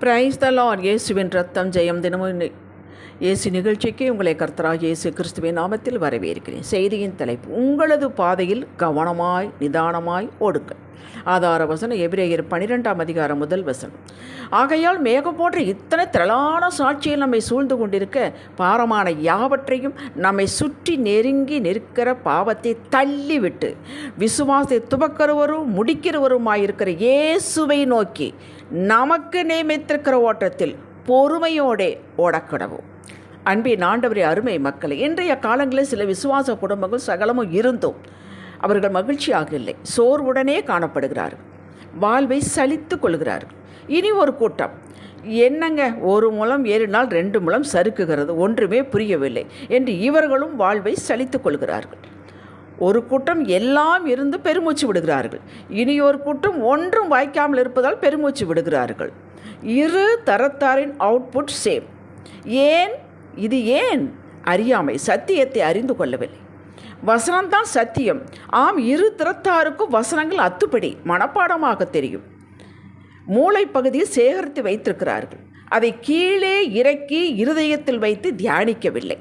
Praise the Lord இயேசுவின் ரத்தம் ஜெயம் தினமும் இயேசு நிகழ்ச்சிக்கு உங்களை கர்த்தராக இயேசு கிறிஸ்துவின் நாமத்தில் வரவேற்கிறேன். செய்தியின் தலைப்பு உங்களது பாதையில் கவனமாய் நிதானமாய் ஓடுங்கள். ஆதார வசனம் எபிரேயர் பனிரெண்டாம் அதிகாரம் முதல் வசனம். ஆகையால் மேகம் போன்ற இத்தனை திரளான சாட்சியில் நம்மை சூழ்ந்து கொண்டிருக்க பாரமான யாவற்றையும் நம்மை சுற்றி நெருங்கி நிற்கிற பாவத்தை தள்ளிவிட்டு விசுவாசத்தை துவக்கிறவரும் முடிக்கிறவருமாயிருக்கிற இயேசுவை நோக்கி நமக்கு நியமித்திருக்கிற ஓட்டத்தில் பொறுமையோடே ஓடக்கிடவும். அன்பின் ஆண்டவரே அருமை மக்களை இன்றைய காலங்களில் சில விசுவாச குடும்பங்கள் சகலமும் இருந்தும் அவர்கள் மகிழ்ச்சியாக இல்லை. சோர்வுடனே காணப்படுகிறார்கள் வாழ்வை சலித்து கொள்கிறார்கள் இனி ஒரு கூட்டம். என்னங்க ஒரு முலம் ஏறினால் ரெண்டு முலம் சறுக்குகிறது ஒன்றுமே புரியவில்லை என்று இவர்களும் வாழ்வை சலித்து கொள்கிறார்கள். ஒரு கூட்டம் எல்லாம் இருந்து பெருமூச்சு விடுகிறார்கள். இனி ஒரு கூட்டம் ஒன்றும் வாய்க்காமல் இருப்பதால் பெருமூச்சு விடுகிறார்கள். இரு தரத்தாரின் அவுட்புட் சேம் ஏன்? இது ஏன் அறியாமை சத்தியத்தை அறிந்து கொள்ளவில்லை? வசனம்தான் சத்தியம். ஆம் இரு திறத்தாருக்கும் வசனங்கள் அத்துப்படி மனப்பாடமாக தெரியும். மூளை பகுதியை சேகரித்து வைத்திருக்கிறார்கள். அதை கீழே இறக்கி இருதயத்தில் வைத்து தியானிக்கவில்லை.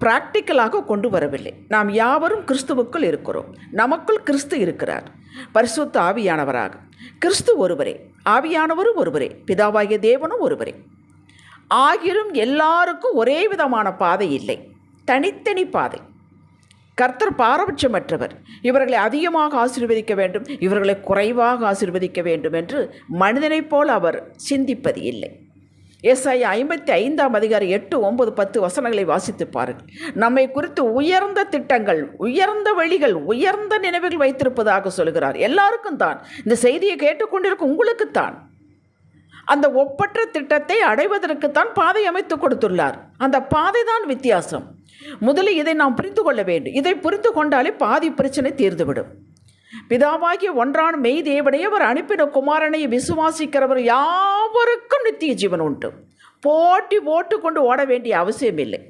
பிராக்டிக்கலாக கொண்டு வரவில்லை. நாம் யாவரும் கிறிஸ்துவுக்குள் இருக்கிறோம். நமக்குள் கிறிஸ்து இருக்கிறார். பரிசுத்த ஆவியானவராக. கிறிஸ்து ஒருவரே. ஆவியானவரும் ஒருவரே. பிதாவாகிய தேவனும் ஒருவரே. ஆகிலும் எல்லாருக்கும் ஒரே விதமான பாதை இல்லை. தனித்தனி பாதை. கர்த்தர் பாரபட்சமற்றவர். இவர்களை அதிகமாக ஆசீர்வதிக்க வேண்டும் இவர்களை குறைவாக ஆசீர்வதிக்க வேண்டும் என்று மனிதனைப் போல் அவர் சிந்திப்பது இல்லை. எஸ்ஐ ஐம்பத்தி ஐந்தாம் அதிகாரி எட்டு ஒன்பது பத்து வசனங்களை வாசித்து பாருங்கள். நம்மை குறித்து உயர்ந்த திட்டங்கள் உயர்ந்த வழிகள் உயர்ந்த நினைவுகள் வைத்திருப்பதாக சொல்கிறார். எல்லாருக்கும் தான். இந்த செய்தியை கேட்டுக்கொண்டிருக்கும் உங்களுக்குத்தான் அந்த ஒப்பற்ற திட்டத்தை அடைவதற்குத்தான் பாதை அமைத்து கொடுத்துள்ளார். அந்த பாதை தான் வித்தியாசம். முதலில் இதை நாம் புரிந்து கொள்ள வேண்டும். இதை புரிந்து கொண்டாலே பாதி பிரச்சனை தீர்ந்துவிடும். பிதாவாகிய ஒன்றான மெய் தேவனை அவர் அனுப்பின குமாரனை விசுவாசிக்கிறவர் யாவருக்கும் நித்திய ஜீவன் உண்டு. போட்டி போட்டு கொண்டு ஓட வேண்டிய அவசியம் இல்லை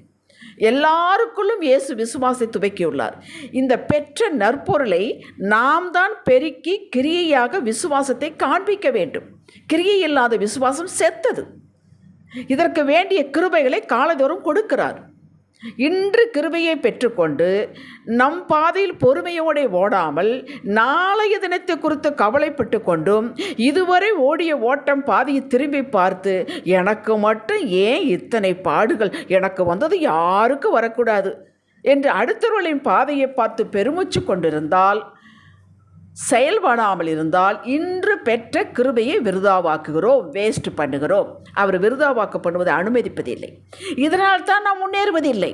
எல்லாருக்குள்ளும் இயேசு விசுவாசை துவக்கியுள்ளார். இந்த பெற்ற நற்பொருளை நாம் தான் பெருக்கி கிரியையாக விசுவாசத்தை காண்பிக்க வேண்டும். கிரியை இல்லாத விசுவாசம் செத்தது. இதற்கு வேண்டிய கிருபைகளை காலதோறும் கொடுக்கிறார். இன்று கிருபையை பெற்றுக்கொண்டு நம் பாதையில் பொறுமையோடு ஓடாமல் நாளைய தினத்தை குறித்து கவலைப்பட்டு கொண்டும் இதுவரை ஓடிய ஓட்டம் பாதையை திரும்பி பார்த்து எனக்கு மட்டும் ஏன் இத்தனை பாடுகள்? எனக்கு வந்தது யாருக்கும் வரக்கூடாது. என்று அடுத்தவர்களின் பாதையை பார்த்து பெருமூச்சு கொண்டிருந்தால் செயல்படாமல் இருந்தால் இன்று பெற்ற கிருபையை விருதாவாக்குகிறோம் வேஸ்ட் பண்ணுகிறோம். அவர் விருதாவாக்க பண்ணுவதை அனுமதிப்பதில்லை. இதனால் தான் நாம் முன்னேறுவதில்லை.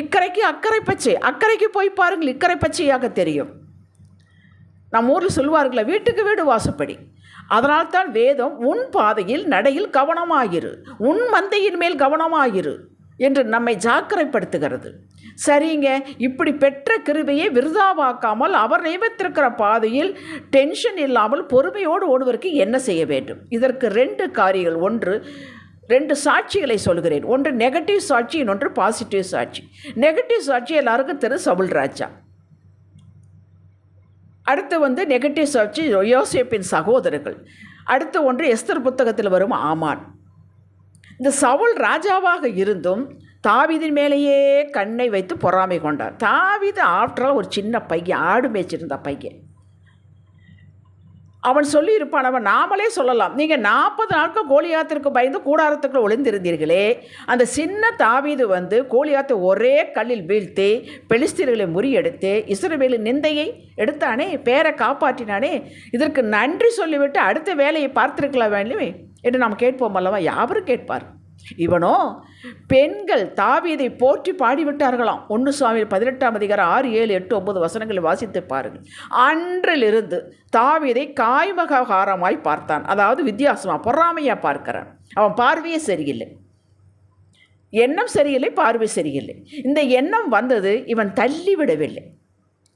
இக்கரைக்கு அக்கறை பச்சை. அக்கறைக்கு போய் பாருங்கள் இக்கரை பச்சையாக தெரியும். நம் ஊரில் சொல்வார்களே வீட்டுக்கு வீடு வாசப்படி. அதனால் தான் வேதம் உன் பாதையில் நடையில் கவனமாயிரு. உன் மந்தையின் மேல் கவனமாயிரு. என்று நம்மை ஜாக்கிரப்படுத்துகிறது சரிங்க இப்படி பெற்ற கிருபையை விருதாவாக்காமல் அவர் நியமித்திருக்கிற பாதையில் டென்ஷன் இல்லாமல் பொறுமையோடு ஓடுவதற்கு என்ன செய்ய வேண்டும்? இதற்கு ரெண்டு காரியங்கள். ஒன்று ரெண்டு சாட்சிகளை சொல்கிறேன். ஒன்று நெகட்டிவ் சாட்சி இன்னொன்று பாசிட்டிவ் சாட்சி. நெகட்டிவ் சாட்சி எல்லாருக்கும் திரு சபுல் ராஜா. அடுத்து வந்து நெகட்டிவ் சாட்சி யோசேப்பின் சகோதரர்கள். அடுத்து ஒன்று எஸ்தர் புத்தகத்தில் வரும் ஆமான். இந்த சவுல் ராஜாவாக இருந்தும் தாவிதின் மேலேயே கண்ணை வைத்து பொறாமை கொண்டார். தாவீது ஆஃப்டரால் ஒரு சின்ன பையன் ஆடு மேய்ச்சிருந்த பையன். அவன் சொல்லியிருப்பான் அவன் நாமளே சொல்லலாம். நீங்கள் நாற்பது நாட்கள் கோலியாத்திற்கு பயந்து கூடாரத்துக்குள்ளே ஒளிந்திருந்தீர்களே அந்த சின்ன தாவீது வந்து கோலியாத்தை ஒரே கல்லில் வீழ்த்தி பெலிஸ்தீர்களை முறியெடுத்து இஸ்ரவேலின் நிந்தையை எடுத்தானே பேரை காப்பாற்றினானே இதற்கு நன்றி சொல்லிவிட்டு அடுத்த வேலையை பார்த்துருக்கலாம் வேண்டுமே என்று நாம் கேட்போம் அல்லவா? யாவரும் கேட்பார். இவனோ பெண்கள் தாவீதை போற்றி பாடிவிட்டார்களாம். ஒன்று சுவாமியில் பதினெட்டாம் அதிகாரம் ஆறு ஏழு எட்டு ஒன்பது வசனங்களை வாசித்து பாருங்கள். அன்றிலிருந்து தாவீதை காய்மகாரமாய் பார்த்தான். அதாவது வித்தியாசமாக பொறாமையாக பார்க்கிறான். அவன் பார்வையே சரியில்லை. எண்ணம் சரியில்லை பார்வை சரியில்லை. இந்த எண்ணம் வந்தது இவன் தள்ளி விடவில்லை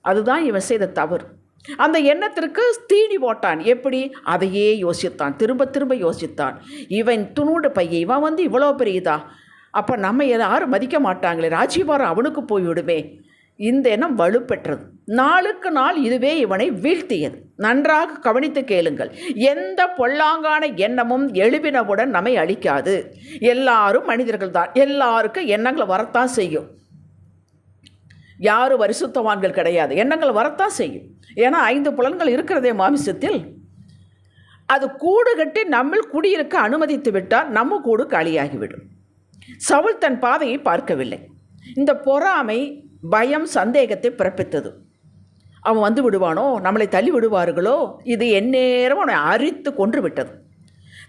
அதுதான் இவன் செய்த தவறு. அந்த எண்ணத்திற்கு தீனி போட்டான். எப்படி? அதையே யோசித்தான். திரும்ப திரும்ப யோசித்தான். இவன் துணூடு பையன் இவன் வந்து இவ்வளோ பெரிய இதா அப்போ நம்ம யாரும் மதிக்க மாட்டாங்களே. ராஜீவாரம் அவனுக்கு போய்விடுமே. இந்த எண்ணம் வலுப்பெற்றது. நாளுக்கு நாள் இதுவே இவனை வீழ்த்தியது. நன்றாக கவனித்து கேளுங்கள். எந்த பொல்லாங்கான எண்ணமும் எழுப்பினவுடன் நம்மை அழிக்காது. எல்லாரும் மனிதர்கள் தான் எல்லாருக்கும் எண்ணங்களை வரத்தான் செய்யும். யாரும் பரிசுத்தவான்கள் கிடையாது. எண்ணங்கள் வரத்தான் செய்யும். ஏன்னா ஐந்து புலன்கள் இருக்கிறதே மாமிசத்தில். அது கூடு கட்டி நம்மில் குடியிருக்க அனுமதித்து விட்டால் நம்ம கூடு காலியாகிவிடும். சவுல் தன் பாதையை பார்க்கவில்லை. இந்த பொறாமை பயம் சந்தேகத்தை பிறப்பித்தது. அவன் வந்து விடுவானோ? நம்மளை தள்ளி விடுவார்களோ? இது எந்நேரம் அவனை அரித்து கொன்று விட்டது.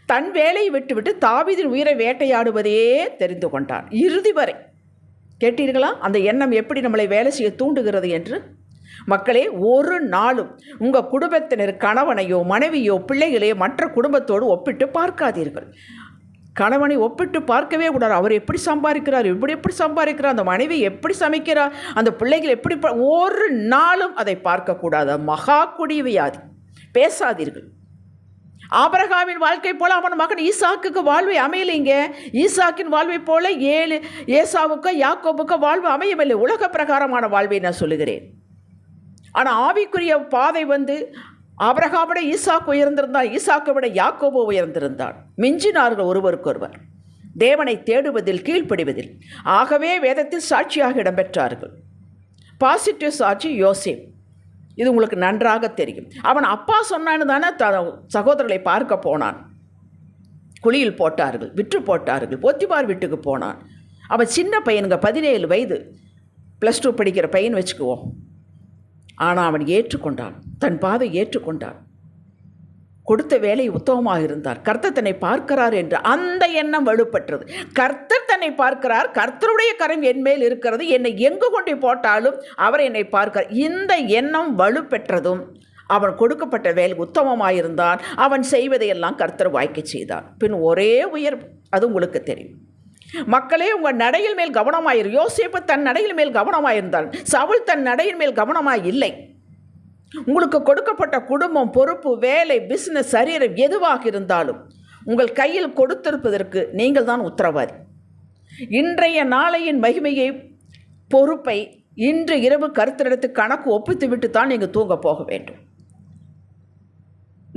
தன் வேலையை விட்டுவிட்டு தாவிதின் உயிரை வேட்டையாடுவதே தெரிந்து கொண்டான். இறுதி வரை கேட்டீர்களா? அந்த எண்ணம் எப்படி நம்மளை வேலை செய்ய தூண்டுகிறது என்று? மக்களே ஒரு நாளும் உங்கள் குடும்பத்தினர் கணவனையோ மனைவியோ பிள்ளைகளையோ மற்ற குடும்பத்தோடு ஒப்பிட்டு பார்க்காதீர்கள். கணவனை ஒப்பிட்டு பார்க்கவே கூடாது. அவர் எப்படி சம்பாதிக்கிறார்? இப்படி எப்படி சம்பாதிக்கிறார்? அந்த மனைவி எப்படி சமைக்கிறார் அந்த பிள்ளைகள் எப்படி ஒரு நாளும் அதை பார்க்கக்கூடாது. மகா கொடிய வியாதி பேசாதீர்கள். ஆபரகாவின் வாழ்க்கை போல அவன் மகன் ஈசாக்குக்கு வாழ்வை அமையலைங்க. ஈசாக்கின் வாழ்வை போல ஏழு ஏசாவுக்கோ யாக்கோபுக்கோ வாழ்வு அமையவில்லை. உலக பிரகாரமான வாழ்வை நான் சொல்லுகிறேன். ஆனால் ஆவிக்குரிய பாதை வந்து அபரகாவிட ஈசாக்கு உயர்ந்திருந்தான். ஈசாக்கை விட யாக்கோபு உயர்ந்திருந்தான். மிஞ்சினார்கள் ஒருவருக்கொருவர். தேவனை தேடுவதில் கீழ்ப்படிவதில். ஆகவே வேதத்தில் சாட்சியாக இடம்பெற்றார்கள். பாசிட்டிவ் சாட்சி யோசேப். இது உங்களுக்கு நன்றாக தெரியும். அவன் அப்பா சொன்னான்னு தானே த சகோதரர்களை பார்க்க போனான். குழியில் போட்டார்கள் விற்று போட்டார்கள் பொத்திபார் வீட்டுக்கு போனான். அவன் சின்ன பையனுங்க பதினேழு வயது. ப்ளஸ் டூ படிக்கிற பையன் வச்சுக்குவோம். ஆனால் அவன் ஏற்றுக்கொண்டான் தன் பாதை ஏற்றுக்கொண்டான். கொடுத்த வேலை உத்தமமாக இருந்தார். கர்த்தர் தன்னை பார்க்கிறார் என்று அந்த எண்ணம் வலுப்பட்டது கர்த்தர் தன்னை பார்க்கிறார். கர்த்தருடைய கரம் என் மேல் இருக்கிறது. என்னை எங்கு கொண்டு போட்டாலும் அவர் என்னை பார்க்கிறார். இந்த எண்ணம் வலுப்பெற்றதும் அவன் கொடுக்கப்பட்ட வேலை உத்தமமாயிருந்தான் அவன் செய்வதையெல்லாம் கர்த்தர் வாய்க்க செய்தான் பின் ஒரே உயர்வு அது உங்களுக்கு தெரியும். மக்களே உங்கள் நடையில் மேல் கவனமாயிரு. யோசிப்பு தன் நடையில் மேல் கவனமாயிருந்தான் சவுல் தன் நடையின் மேல் கவனமாய் இல்லை. உங்களுக்கு கொடுக்கப்பட்ட குடும்பம் பொறுப்பு வேலை பிஸ்னஸ் சரீரம் எதுவாக இருந்தாலும் உங்கள் கையில் கொடுத்திருப்பதற்கு நீங்கள் தான் உத்தரவாதி. இன்றைய நாளையின் மகிமையை பொறுப்பை இன்று இரவு கருத்தெடுத்து கணக்கு ஒப்பித்து விட்டு தான் நீங்கள் தூங்க போக வேண்டும்.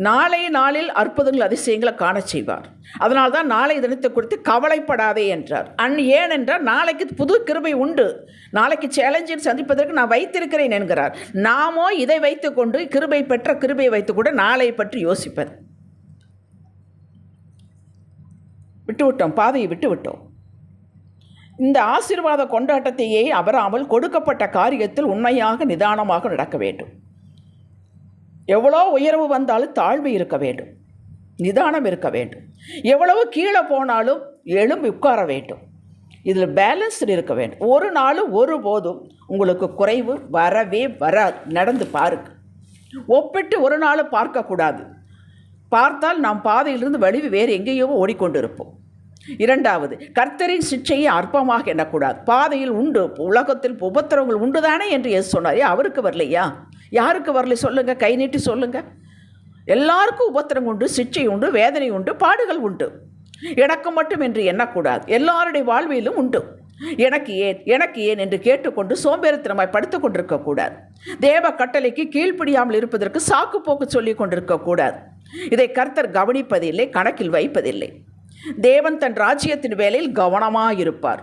நாளை நாளில் அற்புதங்கள் அதிசயங்களை காண செய்வார். அதனால் தான் நாளை தினத்தை குறித்து கவலைப்படாதே என்றார். அன் ஏனென்றால் நாளைக்கு புது கிருபை உண்டு. நாளைக்கு சேலஞ்சில் சந்திப்பதற்கு நான் வைத்திருக்கிறேன் என்கிறார். நாமோ இதை வைத்துக்கொண்டு கிருபை பெற்ற கிருபையை வைத்துக்கூட நாளை பற்றி யோசிப்பது. விட்டுவிட்டோம் பாதையை விட்டுவிட்டோம். இந்த ஆசீர்வாத கொண்டாட்டத்தையே அபராமல் கொடுக்கப்பட்ட காரியத்தில் உண்மையாக நிதானமாக நடக்க வேண்டும். எவ்வளோ உயர்வு வந்தாலும் தாழ்வு இருக்க வேண்டும். நிதானம் இருக்க வேண்டும். எவ்வளவு கீழே போனாலும் எழும்பி உட்கார வேண்டும். இதில் பேலன்ஸ்டு இருக்க வேண்டும். ஒரு நாளும் ஒருபோதும் உங்களுக்கு குறைவு வரவே வராது. நடந்து பாருங்க. ஒப்பிட்டு ஒரு நாள் பார்க்கக்கூடாது பார்த்தால் நாம் பாதையிலிருந்து வழிவு வேறு எங்கேயோ ஓடிக்கொண்டிருப்போம். இரண்டாவது கர்த்தரின் சிச்சையை அற்பமாக எண்ணக்கூடாது. பாதையில் உண்டு உலகத்தில் உபத்திரவங்கள் உண்டுதானே என்று சொன்னாரே. அவருக்கு வரலையா? யாருக்கு வரல சொல்லுங்கள் கை நீட்டி சொல்லுங்கள் எல்லாருக்கும் உபத்திரம் உண்டு சிக்ஷை உண்டு வேதனை உண்டு பாடுகள் உண்டு. எனக்கு மட்டும் என்று எண்ணக்கூடாது. எல்லாருடைய வாழ்விலும் உண்டு. எனக்கு ஏன் எனக்கு ஏன் என்று கேட்டுக்கொண்டு சோம்பேறித்தனமாய் படுத்து கொண்டிருக்கக்கூடாது தேவ கட்டளைக்கு கீழ்ப்படியாமல் இருப்பதற்கு சாக்கு போக்கு சொல்லிக் கொண்டிருக்கக்கூடாது இதை கர்த்தர் கவனிப்பதில்லை கணக்கில் வைப்பதில்லை. தேவன் தன் ராஜ்யத்தின் வேலையில் கவனமாக இருப்பார்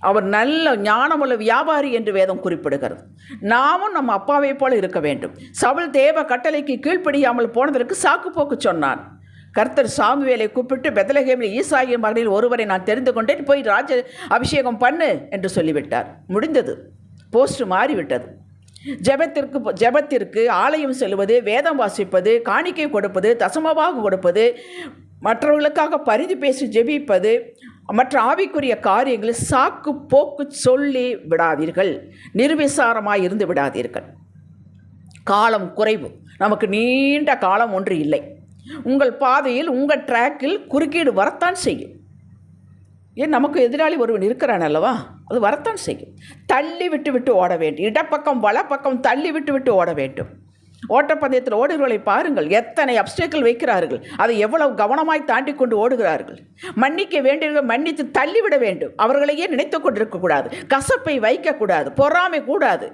அவர் நல்ல ஞானமுள்ள வியாபாரி என்று வேதம் குறிப்பிடுகிறது. நாமும் நம்ம அப்பாவை போல இருக்க வேண்டும். சவுல் தேவ கட்டளைக்கு கீழ்ப்படியாமல் போனதற்கு சாக்கு போக்கு சொன்னான். கர்த்தர் சாமுவேலை கூப்பிட்டு பெதலகேமில் ஈசாயின் மகளில் ஒருவரை நான் தெரிந்து கொண்டேன். போய் ராஜ அபிஷேகம் பண்ணு என்று சொல்லிவிட்டார். முடிந்தது. போஸ்ட் மாறிவிட்டது. ஜெபத்திற்கு ஜெபத்திற்கு ஆலயம் செல்வது வேதம் வாசிப்பது காணிக்கை கொடுப்பது தசமபாக கொடுப்பது மற்றவர்களுக்காக பரிதி பேசி ஜெபிப்பது மற்ற ஆவிக்குரிய காரியங்களை சாக்கு போக்கு சொல்லி விடாதீர்கள். நிர்விசாரமாக இருந்து விடாதீர்கள். காலம் குறைவு. நமக்கு நீண்ட காலம் ஒன்று இல்லை. உங்கள் பாதையில் உங்கள் ட்ராக்கில் குறுக்கீடு வரத்தான் செய்யும். ஏன் நமக்கு எதிராளி ஒருவன் இருக்கிறான் அல்லவா? அது வரத்தான் செய்யும். தள்ளி விட்டு விட்டு ஓட வேண்டும். இடப்பக்கம் வலப்பக்கம் தள்ளி விட்டு விட்டு ஓட வேண்டும். ஓட்டப்பந்தயத்தில் ஓடுகிறவர்களை பாருங்கள். எத்தனை அப்டேக்கள் வைக்கிறார்கள். அதை எவ்வளவு கவனமாய் தாண்டி கொண்டு ஓடுகிறார்கள். மன்னிக்க வேண்டியவர்கள் மன்னித்து தள்ளிவிட வேண்டும். அவர்களையே நினைத்து கொண்டிருக்கக்கூடாது கசப்பை வைக்கக்கூடாது பொறாமை கூடாது.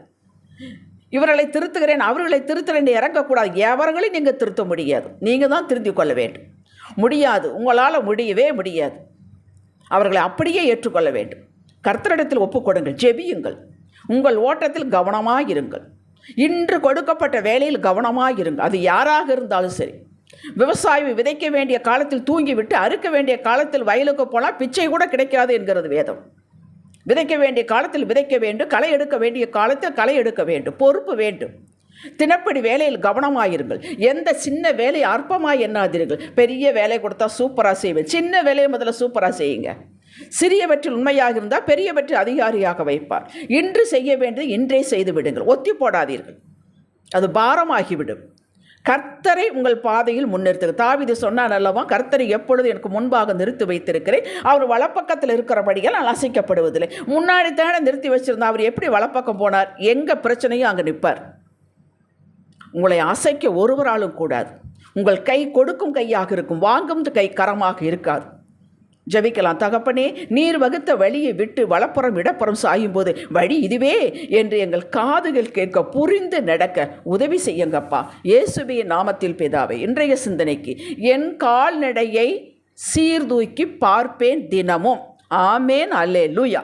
இவர்களை திருத்துகிறேன் அவர்களை திருத்துறேன் இறங்கக்கூடாது எவர்களையும் நீங்கள் திருத்த முடியாது. நீங்கள் தான் திருந்திக் கொள்ள வேண்டும். முடியாது. உங்களால் முடியவே முடியாது. அவர்களை அப்படியே ஏற்றுக்கொள்ள வேண்டும். கர்த்தரிடத்தில் ஒப்புக்கொடுங்கள் ஜெபியுங்கள். உங்கள் ஓட்டத்தில் கவனமாக இருங்கள். இன்று கொடுக்கப்பட்ட வேலையில் கவனமாக இருங்கள் அது யாராக இருந்தாலும் சரி. விவசாயி விதைக்க வேண்டிய காலத்தில் தூங்கிவிட்டு அறுக்க வேண்டிய காலத்தில் வயலுக்கு போனால் பிச்சை கூட கிடைக்காது என்கிறது வேதம். விதைக்க வேண்டிய காலத்தில் விதைக்க வேண்டும் களை எடுக்க வேண்டிய காலத்தில் களை எடுக்க வேண்டும் பொறுப்பு வேண்டும். தினப்படி வேலையில் கவனமாயிருங்கள் எந்த சின்ன வேலை அற்பமாக எண்ணாதீர்கள். பெரிய வேலை கொடுத்தா சூப்பராக செய்வேன். சின்ன வேலையை முதல்ல சூப்பராக செய்யுங்க. சிறியவற்றில் உண்மையாக இருந்தால் பெரியவற்றில் அதிகாரியாக வைப்பார். இன்று செய்ய வேண்டியது இன்றே செய்து விடுங்கள். ஒத்தி போடாதீர்கள். அது பாரமாகிவிடும். கர்த்தரை உங்கள் பாதையில் முன்னிறுத்து தாவிது சொன்னால் அல்லவா கர்த்தரை எப்பொழுது எனக்கு முன்பாக நிறுத்தி வைத்திருக்கிறேன்? அவர் வலப்பக்கத்தில் இருக்கிறபடியால் நான் அசைக்கப்படுவதில்லை. முன்னாடி தானே நிறுத்தி வச்சிருந்தா அவர் எப்படி வலப்பக்கம் போனார்? எங்கள் பிரச்சனையும் அங்கே நிற்பார். உங்களை அசைக்க ஒருவராலும் கூடாது. உங்கள் கை கொடுக்கும் கையாக இருக்கும். வாங்கும் கை கரமாக இருக்காது. ஜெபிக்கலாம். தகப்பனே நீர் வகுத்த வழியை விட்டு வலப்புறம் இடப்புறம் சாயும் போது வழி இதுவே என்று எங்கள் காதுகள் கேட்க புரிந்து நடக்க உதவி செய்யுங்கப்பா. இயேசுபிய நாமத்தில் பிதாவை இன்றைய சிந்தனைக்கு என் கால்நடையை சீர்தூக்கி பார்ப்பேன் தினமும். ஆமேன். அல்லே லூயா